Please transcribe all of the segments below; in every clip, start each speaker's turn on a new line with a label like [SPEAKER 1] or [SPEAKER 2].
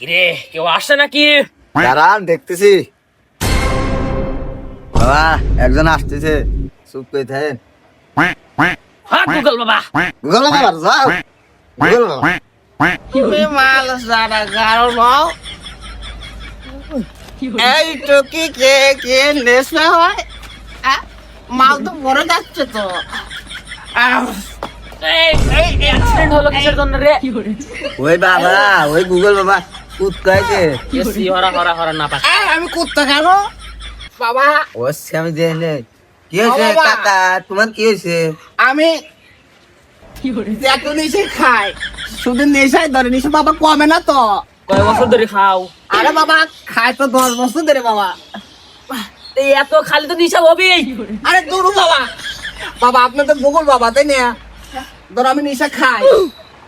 [SPEAKER 1] কিরে কেউ আসে নাকি?
[SPEAKER 2] দাঁড়ান দেখতেছি। বাবা একজন আসতেছে। চুপ করে থাকেন।
[SPEAKER 1] হ্যাঁ গুগল বাবা।
[SPEAKER 2] গুগল বাবা যাও। গুগল বাবা।
[SPEAKER 3] তুমি মাল সারা কারণ এই টুকি কে কে নেশা হয়? আহ, মাল তো মরে যাচ্ছে
[SPEAKER 2] ওই বাবা ওই গুগল বাবা। কুত্তাইছে
[SPEAKER 1] এসি হরা হরা হরা না পাস
[SPEAKER 3] আমি কুত্তা বাবা।
[SPEAKER 2] ও আমি দেখলে কি হয়েছে কাকা? তোমার কি হয়েছে?
[SPEAKER 3] আমি এত নিশে খাই। শুধু নেশায় ধরে নিশে বাবা কমে না তো।
[SPEAKER 1] কয় বছর ধরে খাও?
[SPEAKER 3] আরে বাবা খাই তো দশ বছর ধরে বাবা।
[SPEAKER 1] এত খালি তো নিশা হবেই।
[SPEAKER 3] আরে দূর বাবা। বাবা আপনি তো গুগল বাবা তাই না? ধর আমি নিশা খাই।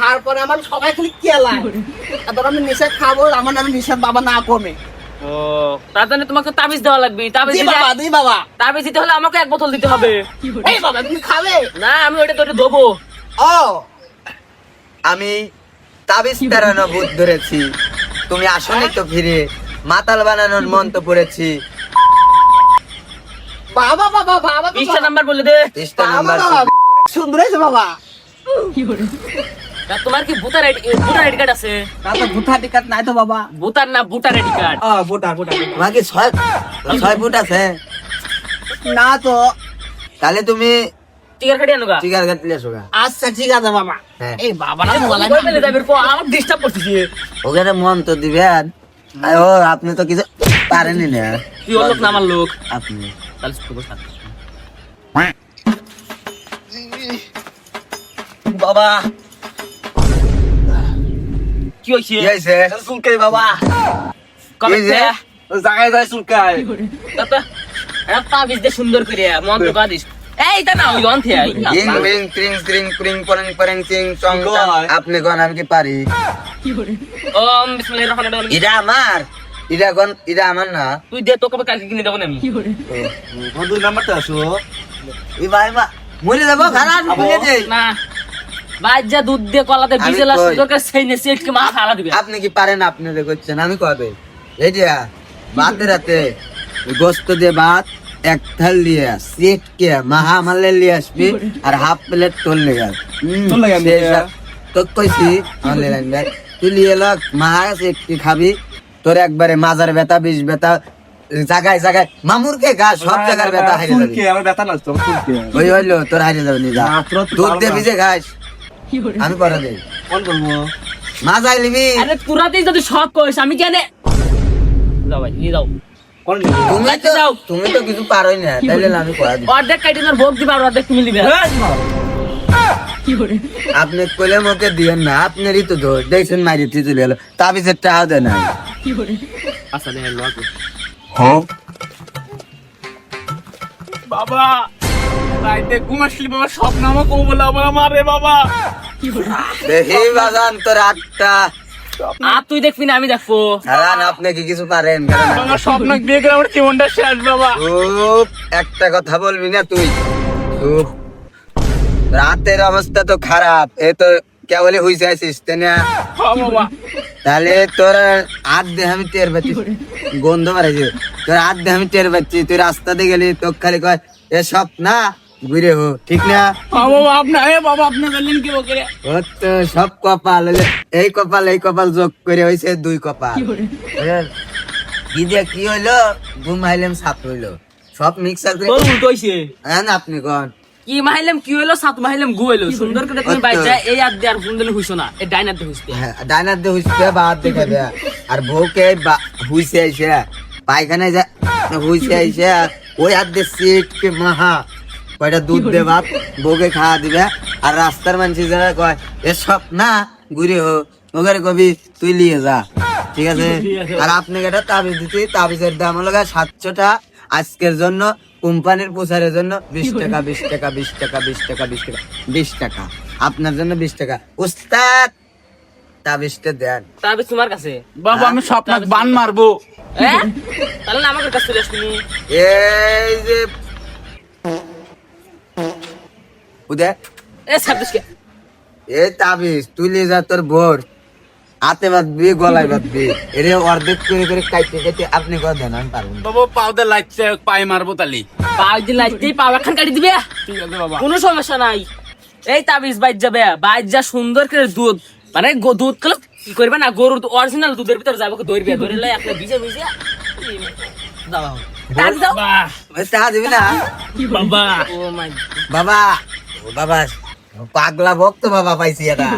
[SPEAKER 3] তারপরে আমার সবাই খালি কেলায়। তারপর আমি নিশা খাব আমার নামে নিশার বাবা না কমে।
[SPEAKER 1] ও তার জন্য তোমাকে তাবিজ দেওয়া লাগবে। তাবিজ দিতে
[SPEAKER 3] বাবা দি বাবা।
[SPEAKER 1] তাবিজ দিতে হলে আমাকে এক বোতল দিতে হবে।
[SPEAKER 3] এই বাবা তুমি খাবে?
[SPEAKER 1] না আমি ওটা তোরে দেবো।
[SPEAKER 3] ও।
[SPEAKER 2] আমি তাবিজ ভূত ধরেছি। তুমি আসলে তো ফিরে মাতাল বানানোর মন্ত্র পড়েছি।
[SPEAKER 3] বাবা বাবা বাবা।
[SPEAKER 1] নাম্বার বলে দে।
[SPEAKER 2] নাম্বার
[SPEAKER 3] সুন্দর হয়েছে বাবা।
[SPEAKER 1] তা তোমার কি আইডি বুটার আইডি কার্ড আছে?
[SPEAKER 3] তা তো ভুথা টিকাট নাই তো বাবা।
[SPEAKER 1] বুটার না বুটার আইডি কার্ড?
[SPEAKER 3] ও
[SPEAKER 2] তোমার কি ছয় ছয় আছে।
[SPEAKER 3] না তো।
[SPEAKER 2] তাহলে তুমি
[SPEAKER 1] টিকার কাটি আনুগা
[SPEAKER 2] টিকার গা।
[SPEAKER 3] আচ্ছা ঠিক আছে বাবা।
[SPEAKER 2] হ্যাঁ।
[SPEAKER 3] এই বাবা না বলা
[SPEAKER 1] পেলে যাবে এরপর আমার ডিস্টার্ব করছিস
[SPEAKER 2] ওখানে মন্ত্র দিবেন। আর ও আপনি তো কিছু পারেনি না।
[SPEAKER 1] তুই ওর লোক না আমার লোক?
[SPEAKER 2] আপনি।
[SPEAKER 1] তাহলে শুভ
[SPEAKER 2] বাবা
[SPEAKER 1] কি হইছে?
[SPEAKER 2] কি
[SPEAKER 3] চুলকাই বাবা।
[SPEAKER 1] কবে
[SPEAKER 2] যে,
[SPEAKER 3] জায়গায় যায় চুলকাই।
[SPEAKER 1] তাতা একটা বিজ সুন্দর করে মন্ত্র কা দিস। এই তা না ওই অন্থে
[SPEAKER 2] ইং বিং ত্রিং ত্রিং ক্রিং পরেং পরেং চিং চং। আপনি কোন আমি কি পারি?
[SPEAKER 1] ওম বিসমিল্লাহির রহমানির রহিম।
[SPEAKER 2] এটা আমার। এটা কোন এটা আমার না।
[SPEAKER 1] তুই দে তোকে আমি কালকে কিনে দেবো না আমি।
[SPEAKER 3] বন্ধু নাম্বারটা আসো।
[SPEAKER 2] এই ভাই মা মরে যাব খারাপ
[SPEAKER 1] না। বাজ্জা দুধ দিয়ে কলাতে বিজেলা
[SPEAKER 2] কই।
[SPEAKER 1] সুন্দর সেই নে সেটকে মা খালা দিবে।
[SPEAKER 2] আপনি কি পারেন আপনি যে করছেন? আমি কবে? এই যে ভাতের রাতে গোস্ত দিয়ে ভাত এক থাল দিয়ে সেট কে মাহা মালে লিয়ে আসবি আর হাফ প্লেট তোল লেগা
[SPEAKER 3] তোল লেগা
[SPEAKER 2] তো কইছি লাইন ভাই তুই লিয়ে এলো মাহা সেট কি খাবি। তোর একবারে মাজার ব্যথা বিষ ব্যথা জায়গায় জায়গায় মামুরকে গা সব জায়গার ব্যথা হারিয়ে যাবি।
[SPEAKER 3] আমার ব্যথা না তো চুলকে।
[SPEAKER 2] ওই হইল তোর হারিয়ে যাবে দুধ দিয়ে ভিজে খাস। আমি করে দেই।
[SPEAKER 3] কোন করব
[SPEAKER 1] আরে
[SPEAKER 2] মাজাই লিবি
[SPEAKER 1] তুরাতেই যদি শখ করিস আমি কেন যাও ভাই নিয়ে যাও।
[SPEAKER 3] কোন
[SPEAKER 2] তুমি তো
[SPEAKER 1] যাও।
[SPEAKER 2] তুমি তো কিছু পারোই না তাইলে আমি করা দিই।
[SPEAKER 1] অর্ধেক কাইটিনার ভোগ দিবা আর অর্ধেক তুমি নিবে।
[SPEAKER 2] আপনি কোলে মুখে দিয়েন না আপনারই তো দোষ। দেখছেন মারি তুই চলে গেলো টাকা দেয় না।
[SPEAKER 1] আচ্ছা দেখ লগ
[SPEAKER 3] বাবা! রাইতে ঘুম আসলি বাবা স্বপ্ন কবো বলে আমার মারে বাবা।
[SPEAKER 2] দেখি বাজান তোর আটটা।
[SPEAKER 1] আর তুই দেখবি না আমি দেখব।
[SPEAKER 2] হারান আপনি কি কিছু পারেন?
[SPEAKER 3] আমার স্বপ্ন দিয়ে গেলে আমার জীবনটা শেষ বাবা।
[SPEAKER 2] একটা কথা বলবি না তুই? রাতের অবস্থা তো খারাপ এ তো কেবলই হইছে আছিস তাই না?
[SPEAKER 3] হ্যাঁ
[SPEAKER 2] তাহলে তোর হাত দিয়ে আমি টের পাচ্ছি। গন্ধ মারাইছে তোর হাত দিয়ে আমি টের পাচ্ছি। তুই রাস্তাতে গেলি তো খালি কয় এসব না ঘুরে হো ঠিক না?
[SPEAKER 3] হ্যাঁ বাবা আপনি এ বাবা আপনি বললেন কি বকরে?
[SPEAKER 2] ওর তো সব কপাল এই কপাল এই কপাল যোগ করে হয়েছে দুই কপাল? কি দিয়ে কি হইল? ঘুমাইলাম সাত হইল। সব মিক্সার করে হ্যাঁ না আপনি কন?
[SPEAKER 1] কি মাইলাম কি হইল? সাত মাইলাম গু হইল। সুন্দর করে তুমি। বাইচা এই আর দিয়ে আর ফোন দিলে হইছো না। এই ডাইনার দিয়ে হইছে
[SPEAKER 2] হ্যাঁ, ডাইনার দিয়ে হুইসতে বাদ দেখে দেয়া আর বউকে বা- হুইসে আইসে। পায়খানায় যা হুইসে আইসে ওই হাত দিয়ে সিট কে মাহা। কয়টা দুধ দে ভাত বউকে খাওয়া দিবে। আর রাস্তার মানুষ যারা কয় এসব না ঘুরে হো। ওখানে কবি তুই লিয়ে যা। ঠিক আছে? আর আপনাকে একটা তাবিজ দিতে তাবিজের দাম হলো সাতশোটা। আজকের জন্য কোম্পানির প্রচারের জন্য বিশ টাকা বিশ টাকা বিশ টাকা বিশ টাকা বিশ টাকা বিশ টাকা। আপনার জন্য বিশ টাকা। উস্তাদ তাবিজটা দেন।
[SPEAKER 1] তারপর তোমার কাছে?
[SPEAKER 3] বাবা আমি স্বপ্ন বান মারবো।
[SPEAKER 1] হ্যাঁ? তাহলে না কাছে
[SPEAKER 2] এই যে
[SPEAKER 1] এ
[SPEAKER 2] তাবিজ তুই লিয়ে যা তোর বোর। হাতে বাঁধবি গলায় বাঁধবি। এর অর্ধেক করে করে কাইতে কাইতে আপনি করে দেন আমি পারব
[SPEAKER 4] বাবা পাউডার লাগছে পাই মারবো তালি।
[SPEAKER 1] পাও দিন লাগতেই পাও এখন কাটি দিবে?
[SPEAKER 4] ঠিক আছে বাবা।
[SPEAKER 1] কোনো সমস্যা নাই। এই তাবিজ বাইর যাবে বাইর যা সুন্দর করে দুধ। মানে দুধ কলে কি করবে না গরুর অরিজিনাল দুধের ভিতরে যাবে ধরবে ধরে লাই একটা ভিজে ভিজে। দাও
[SPEAKER 4] বাবা।
[SPEAKER 2] বাবা। বাবা পাগলা ভক্ত বাবা পাইছি এটা।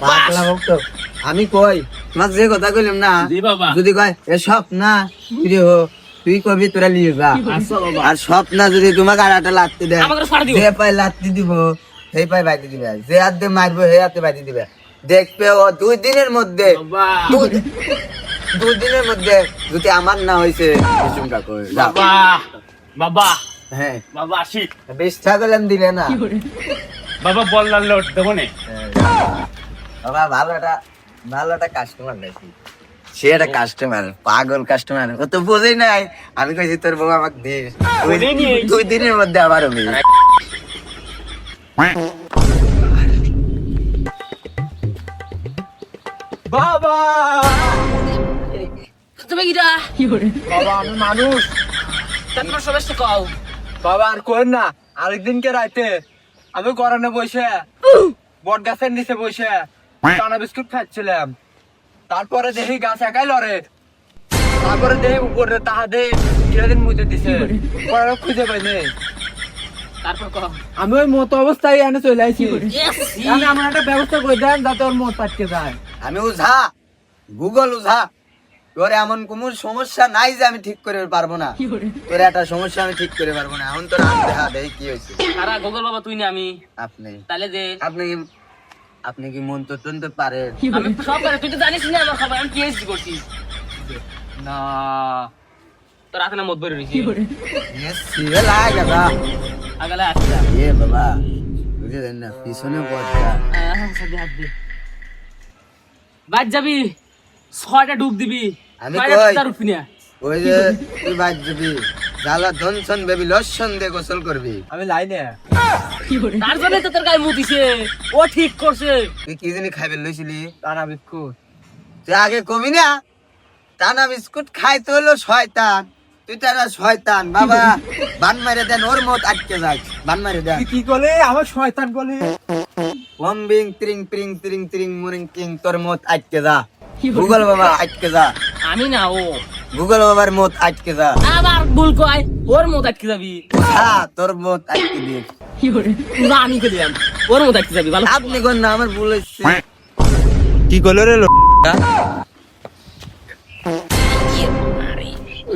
[SPEAKER 2] পাগলা ভক্ত। আমি কই তোমাকে যে কথা কইলাম না যদি কয় এ সব না তুই হো তুই কবি তোরা লিয়ে যা আর সব না যদি তোমাকে আর একটা লাত্তি দেয় যে পায় লাত্তি দিব সেই পায় বাইতে দিবে। যে হাতে মারবো সেই হাতে বাইতে দিবে। দেখবে ও দুই দিনের মধ্যে দুই- দিনের মধ্যে যদি আমার না হয়েছে।
[SPEAKER 4] বাবা বাবা।
[SPEAKER 2] হ্যাঁ।
[SPEAKER 4] বাবা আসি।
[SPEAKER 2] দিলে না।
[SPEAKER 4] বাবা বললাম লোট দেবো নে।
[SPEAKER 2] বাবা ভালো একটা ভালো একটা কাস্টমার সে একটা কাস্টমার পাগল কাস্টমার ও তো বোঝেই নাই। আমি কইছি তোর বউ আমাকে দে। দুই দিনের মধ্যে আবার হবে
[SPEAKER 3] বাবা!
[SPEAKER 1] তুমি কিটা?
[SPEAKER 3] বাবা আমি মানুষ।
[SPEAKER 1] তারপর সমস্যা কও।
[SPEAKER 3] বাবা আর কোন না আরেকদিনকে রাইতে। আমি গরমে বসে বট গাছের নিচে বসে টানা বিস্কুট খাচ্ছিলাম। তারপরে দেখি গাছ একাই লড়ে। তারপরে দেখি উপরে তাহা দে কিরাদিন মুতে দিছে। পরে খুঁজে পাইনি
[SPEAKER 1] তারপর
[SPEAKER 3] আমি ওই মতো অবস্থায় এনে চলে
[SPEAKER 1] আসি
[SPEAKER 3] আমি আমার একটা ব্যবস্থা করে দেন যাতে ওর মত আটকে যায়।
[SPEAKER 2] আমি উঝা গুগল উঝা। তোর এমন কোন সমস্যা নাই যে আমি ঠিক করে পারব না। তোর একটা সমস্যা আমি ঠিক করে পারব না। এখন তোর হাত দেখা দেখি কি হয়েছে?
[SPEAKER 1] সারা গোগল বাবা তুই না আমি।
[SPEAKER 2] আপনি।
[SPEAKER 1] তাহলে দে
[SPEAKER 2] আপনি কি আপনি কি মন তো টনতে পারেন
[SPEAKER 1] আমি সব পারে তুই তো জানিস না আমার খবর আমি পিএইচডি করছি।
[SPEAKER 3] না।
[SPEAKER 1] তোর হাতে না মত বের হইছি
[SPEAKER 2] Yes, সিরিয়াল আয় গেলা
[SPEAKER 1] আগালে আসছে
[SPEAKER 2] এ বাবা বুঝলেন না? পিছনে পথটা
[SPEAKER 1] বাদ যাবি। ছয়টা ডুব দিবি।
[SPEAKER 2] আমি কই?
[SPEAKER 1] তার
[SPEAKER 2] ওই যে তুই বাদ যাবি জ্বালা ধনসন বেবি লসন দিয়ে গোসল করবি।
[SPEAKER 3] আমি লাইনে।
[SPEAKER 1] তার জন্য তো তোর গায়ে মুতিছে। ও ঠিক করছে।
[SPEAKER 2] তুই কি জানি খাইবে লইছিলি?
[SPEAKER 3] টানা বিস্কুট।
[SPEAKER 2] তুই আগে কবি না? টানা বিস্কুট খাইতে হলো শয়তান। তুই তারা শয়তান বাবা। বান মারে দেন ওর মত আটকে যাক। বান মারে দেন।
[SPEAKER 3] তুই কি করলে? আমার শয়তান বলে।
[SPEAKER 2] বম্বিং ত্রিং প্রিং ত্রিং ত্রিং মুরিং কিং তোর মত আটকে যা। গুগল বাবা আটকে যা।
[SPEAKER 1] আমি না ও।
[SPEAKER 2] গুগল বাবার মত আটকে যা।
[SPEAKER 1] আবার ভুল কয়। ওর মত আটকে যাবি।
[SPEAKER 2] হ্যাঁ তোর মত আটকে দিয়ে
[SPEAKER 1] না আমি কে দিলাম। ওর মত আটকে যাবি ভালো
[SPEAKER 2] আপনি কোন না আমার ভুল হচ্ছে
[SPEAKER 3] কি করল রে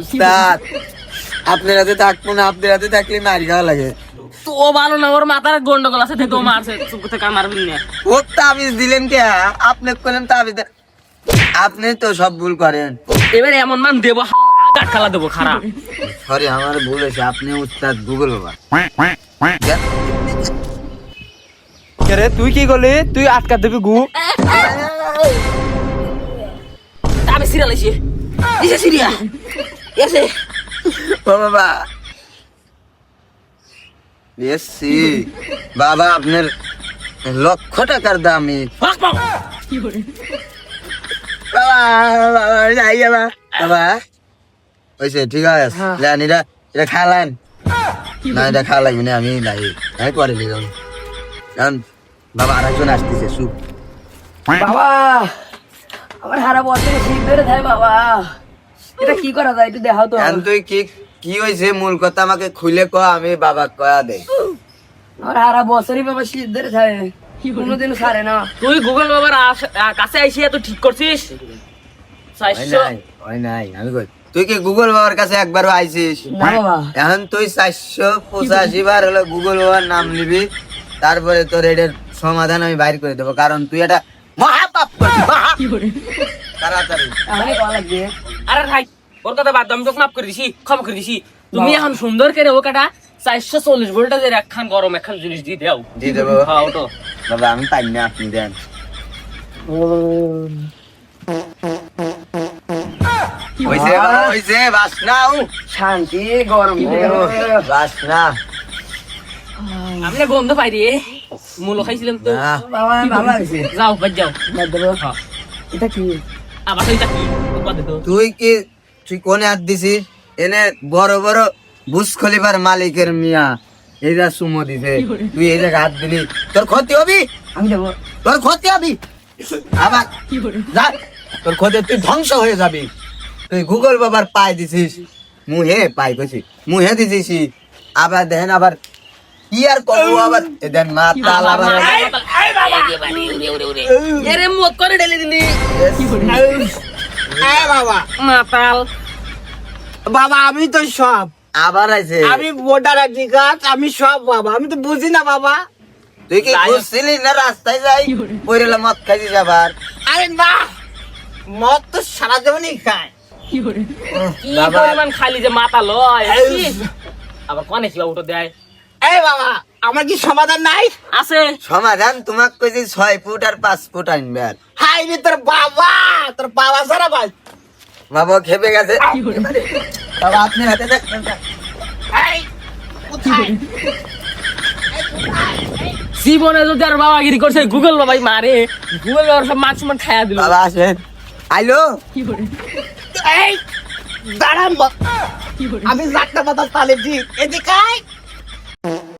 [SPEAKER 2] উস্তাদ আপনার হাতে থাকব না আপনার হাতে থাকলে মারি খাওয়া লাগে।
[SPEAKER 1] তো ও ভালো না ওর মাথার গন্ডগোল আছে ও মারছে চুপ থেকে মারবি না।
[SPEAKER 2] ও তাবিজ দিলেন কে? আপনি করলেন তাবিজ। আপনি তো সব ভুল করেন।
[SPEAKER 1] এবার এমন মান দেবো গাট খালা দেবো খারাপ
[SPEAKER 2] সরি আমার ভুল হয়েছে আপনি উস্তাদ গুগল বাবা
[SPEAKER 3] রে তুই কি করলি? তুই আটকা দিবি গু।
[SPEAKER 1] আমি সিরিয়াল এসে। এসে সিরিয়া এসে।
[SPEAKER 2] বাবা। এসছি। বাবা আপনার লক্ষ টাকার দামি বাবা ঠিক আছে যান এটা এটা আমি নাই আমি পরে দিলাম কারণ বাবা আরেকজন আসতেছে সুপ
[SPEAKER 1] বাবা আমার কি করা যায় একটু দেখাও তো
[SPEAKER 2] তুই কি কি হয়েছে মূল কথা আমাকে খুলে ক আমি বাবা কয়া দে
[SPEAKER 1] আমার হারা বছরই বাবা শীত ধরে কোনোদিন সারে না। তুই গুগল বাবার কাছে আইসি এত ঠিক করছিস?
[SPEAKER 2] নাই আমি কই? তুই কি গুগল বাবার কাছে একবারও আইছিস এখন তুই চারশো পঁচাশি বার হলো গুগল বাবার নাম নিবি তারপরে তোর এটার সমাধান আমি বাইর করে দেবো কারণ তুই এটা মহাপাপ তাড়াতাড়ি।
[SPEAKER 1] আরে ভাই ওর কথা বাদ তোকে মাফ করে দিছি ক্ষমা করে দিছি। তুমি এখন সুন্দর করে ও কাটা চারশো চল্লিশ ভোল্টেজের একখান গরম একখান জিনিস দিয়ে দাও।
[SPEAKER 2] দিয়ে দেবো।
[SPEAKER 1] হ্যাঁ ওটো
[SPEAKER 2] বাবা আমি পাই না আপনি দেন। হইছে হইছে বাস না
[SPEAKER 1] শান্তি গরম
[SPEAKER 2] বাস না
[SPEAKER 1] আপনি গন্ধ পাই রে। মূল খাইছিলাম তো। যাও বাদ যাও। হ্যাঁ।
[SPEAKER 3] এটা কি?
[SPEAKER 1] আবার সেইটা কি? বাদ দে তো।
[SPEAKER 2] তুই কি তুই কোনে হাত দিছিস? এনে বড় বড় বুস খলিফার মালিকের মিয়া। এইটা সুমো দিছে। তুই এই জায়গায় হাত দিলি। তোর ক্ষতি হবি? আমি দেবো তোর ক্ষতি হবি? আবার যা তোর ক্ষতি তুই ধ্বংস হয়ে যাবি। তুই গুগল বাবার পাই দিছিস। মুহে পাই কইছি মুহে দিছিস আবার দেখেন আবার কি আর করব আবার? এ দেন মা তাল আবার
[SPEAKER 1] এরে মত করে ঢেলে দিলি।
[SPEAKER 3] বাবা।
[SPEAKER 1] মাতাল
[SPEAKER 3] বাবা আমি তো সব।
[SPEAKER 2] আবার আছে
[SPEAKER 3] আমি ভোটার আইডি কার্ড আমি সব বাবা আমি তো বুঝি না বাবা।
[SPEAKER 2] তুই কি বুঝছিলি না রাস্তায় যাই? পড়লে মদ খাইছিস আবার।
[SPEAKER 3] আরে না মদ তো সারা জীবনই খায়।
[SPEAKER 1] কি
[SPEAKER 2] বাবা।
[SPEAKER 1] পরিমাণ খালি যে মাথা লয় কি? আবার কনে শিবা উঠো দেয়?
[SPEAKER 3] এই বাবা আমার কি সমাধান নাই?
[SPEAKER 1] আছে।
[SPEAKER 2] সমাধান তোমাক কইছি ছয় ফুট আর পাঁচ ফুট আনবে
[SPEAKER 3] হাই রে তোর বাবা তোর বাবা সারা ভাই।
[SPEAKER 2] বাবা খেপে গেছে। বাবা আপনি হাতে দেখবেন
[SPEAKER 1] জীবনে যদি আর বাবাগিরি করছে গুগল বাবাই মারে। গুগল বাবার সব মাছ মাছ খায়া দিল।
[SPEAKER 2] বাবা আসেন আইলো?
[SPEAKER 3] এই দাঁড়ান। আমি যাত্রা পাতা তালে ঠিক এদিকে আয়।